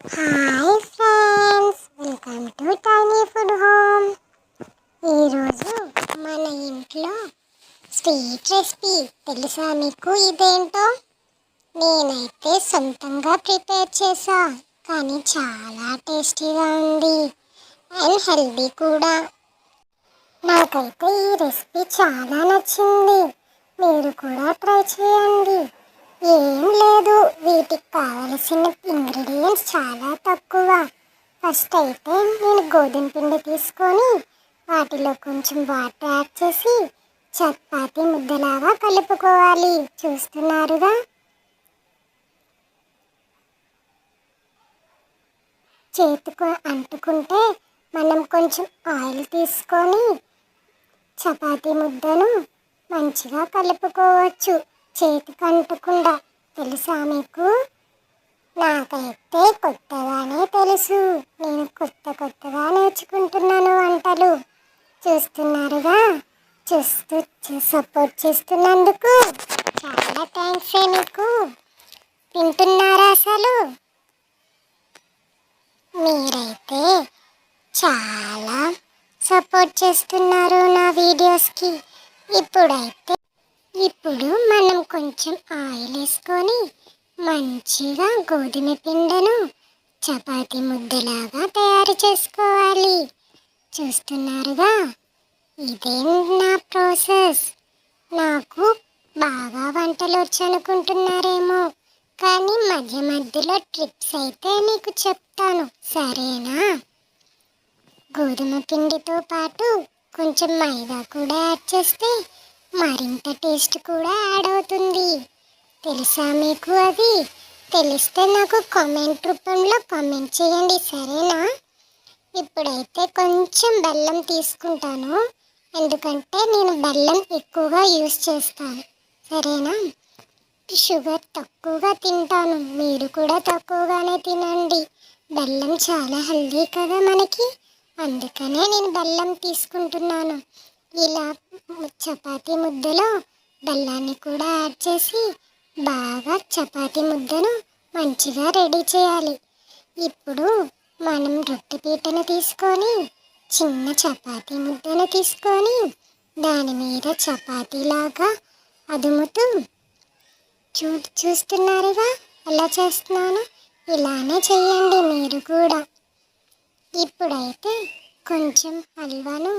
Hi friends welcome to tiny food home ఈరోజు మన ఇంట్లో స్వీట్ రెసిపీ తెలుసా మీకు ఇదేంటో? నేనైతే సొంతంగా ప్రిపేర్ చేసా కానీ చాలా టేస్టీగా ఉంది అండ్ హెల్దీ కూడా. నాకైతే ఈ రెసిపీ చాలా నచ్చింది. మీరు కూడా ట్రై చేయండి. ఏం లేదు. వీటికి కావలసిన ఇంగ్రీడియంట్స్ చాలా తక్కువ. ఫస్ట్ అయితే నేను గోధుమ పిండి తీసుకొని వాటిలో కొంచెం వాటర్ యాడ్ చేసి చపాతీ ముద్దలాగా కలుపుకోవాలి. చూస్తున్నారుగా? చేతికి అంటుకుంటే మనం కొంచెం ఆయిల్ తీసుకొని చపాతీ ముద్దను మంచిగా కలుపుకోవచ్చు. చేతికి అంటకుండా తెలుసా మీకు? నాకైతే కొత్తగానే తెలుసు. నేను కొత్త కొత్తగా నేర్చుకుంటున్నాను వంటలు. చూస్తున్నారుగా? చూస్తూ సపోర్ట్ చేస్తున్నందుకు చాలా థ్యాంక్స్ మీకు. తింటున్నారా అసలు? మీరైతే చాలా సపోర్ట్ చేస్తున్నారు నా వీడియోస్కి. ఇప్పుడైతే ఇప్పుడు మనం కొంచెం ఆయిల్ వేసుకొని మంచిగా గోధుమ పిండను చపాతి ముద్దలాగా తయారు చేసుకోవాలి. చూస్తున్నారుగా? ఇదే నా ప్రాసెస్. నాకు బాగా వంటలు వచ్చు అనుకుంటున్నారేమో కానీ మధ్య మధ్యలో ట్రిప్స్ అయితే మీకు చెప్తాను. సరేనా? గోధుమ పిండితో పాటు కొంచెం మైదా కూడా యాడ్ చేస్తే మరింత టేస్ట్ కూడా యాడ్ అవుతుంది. తెలుసా మీకు అది? తెలిస్తే నాకు కామెంట్ రూపంలో కామెంట్ చేయండి సరేనా? ఇప్పుడైతే కొంచెం బెల్లం తీసుకుంటాను. ఎందుకంటే నేను బెల్లం ఎక్కువగా యూస్ చేస్తాను. సరేనా? షుగర్ తక్కువగా తింటాను. మీరు కూడా తక్కువగానే తినండి. బెల్లం చాలా హెల్దీ కదా మనకి. అందుకనే నేను బెల్లం తీసుకుంటున్నాను. ఇలా చపాతీ ముద్దలో బెల్లాన్ని కూడా యాడ్ చేసి బాగా చపాతీ ముద్దను మంచిగా రెడీ చేయాలి. ఇప్పుడు మనం రొట్టె పీటను తీసుకొని చిన్న చపాతీ ముద్దను తీసుకొని దాని మీద చపాతీలాగా అదుముతూ చూ చూస్తున్నారుగా? ఎలా చేస్తున్నాను? ఇలానే చేయండి మీరు కూడా. ఇప్పుడైతే కొంచెం హల్వాను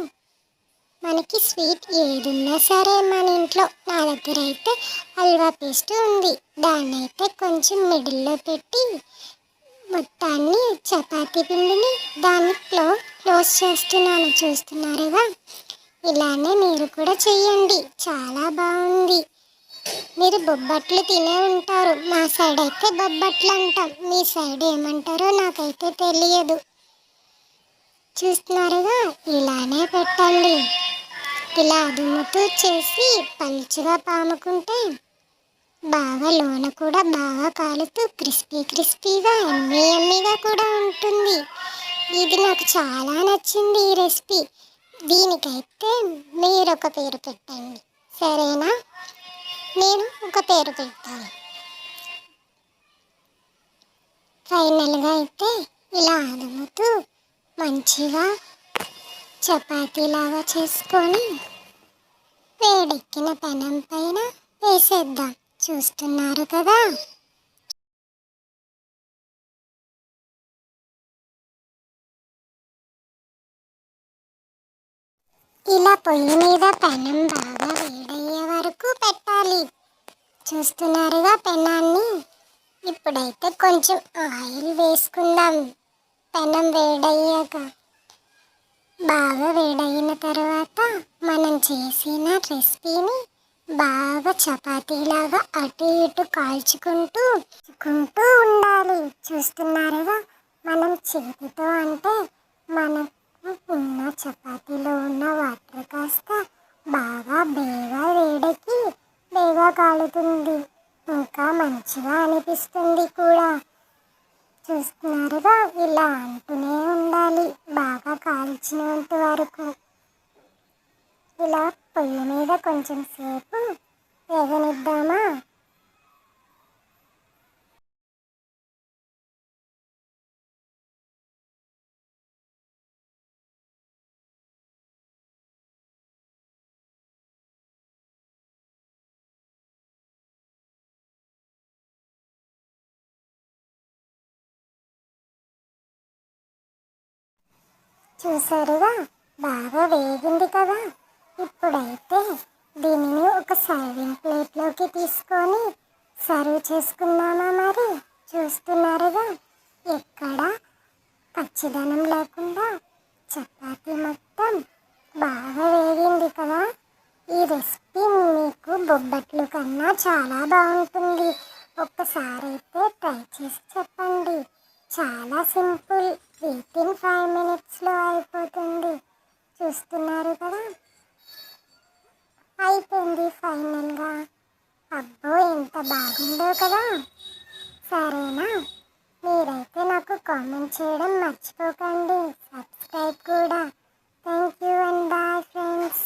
మనకి స్వీట్ ఏది ఉన్నా సరే మన ఇంట్లో. నా దగ్గర అయితే హల్వా పేస్ట్ ఉంది. దాన్ని అయితే కొంచెం మిడిల్లో పెట్టి మొత్తాన్ని చపాతీ పిండిని దానిలో క్లోజ్ చేస్తున్నాను. చూస్తున్నారుగా? ఇలానే మీరు కూడా చెయ్యండి. చాలా బాగుంది. మీరు బొబ్బట్లు తినే ఉంటారు. మా సైడ్ అయితే బొబ్బట్లు అంటాం మీ సైడ్ ఏమంటారో నాకైతే తెలియదు. చూస్తున్నారుగా? ఇలానే పెట్టండి. ఇలా అదుముతూ చేసి పలుచుగా పాముకుంటే బాగా లోన కూడా బాగా కాలుతూ క్రిస్పీ క్రిస్పీగా ఎమ్మీ ఎమ్మీగా కూడా ఉంటుంది. ఇది నాకు చాలా నచ్చింది ఈ రెసిపీ. దీనికైతే మీరు ఒక పేరు పెట్టండి. సరేనా? నేను ఒక పేరు పెడతాను. ఫైనల్గా అయితే ఇలా అదుముతూ మంచిగా చపాతీలాగా చేసుకొని వేడెక్కిన పెనం పైన వేసేద్దాం. చూస్తున్నారు కదా? ఇలా పొయ్యి మీద పెనం బాగా వేడయ్యే వరకు పెట్టాలి. చూస్తున్నారుగా పెనాన్ని? ఇప్పుడైతే కొంచెం ఆయిల్ వేసుకుందాం. పెనం వేడయ్యాక బాగా వేడయిన తర్వాత మనం చేసిన రెసిపీని బాగా చపాతీలాగా అటు ఇటు కాల్చుకుంటూ కాల్చుకుంటూ ఉండాలి. చూస్తున్నారుగా మనం చేతితో అంటే మన ఉన్న చపాతీలో ఉన్న వాటర్ కాస్త బాగా బేగా వేడెక్కి బేగా కాలుతుంది. ఇంకా మంచిగా అనిపిస్తుంది కూడా. చూస్తున్నారుగా ఇలా అంటుంది కొంచెం సేపు వేగనిద్దామా? చూసారుగా బాగా వేగింది కదా. ఇప్పుడైతే దీనిని ఒక సర్వింగ్ ప్లేట్లోకి తీసుకొని సర్వ్ చేసుకుందామా మరి? చూస్తున్నారుగా ఎక్కడ పచ్చిదనం లేకుండా చపాతీ మొత్తం బాగా వేగింది కదా. ఈ రెసిపీ మీకు బొబ్బట్లు కన్నా చాలా బాగుంటుంది. ఒక్కసారి అయితే ట్రై చేసి చెప్పండి. చాలా సింపుల్ విత్ ఇన్ ఫైవ్ మినిట్స్లో అయిపోతుంది. చూస్తున్నారు కదా? అయిపోయింది ఫైనల్గా. అబ్బో ఎంత బాగుందో కదా. సరేనా? మీరైతే నాకు కామెంట్ చేయడం మర్చిపోకండి. సబ్స్క్రైబ్ కూడా. Thank you and bye friends.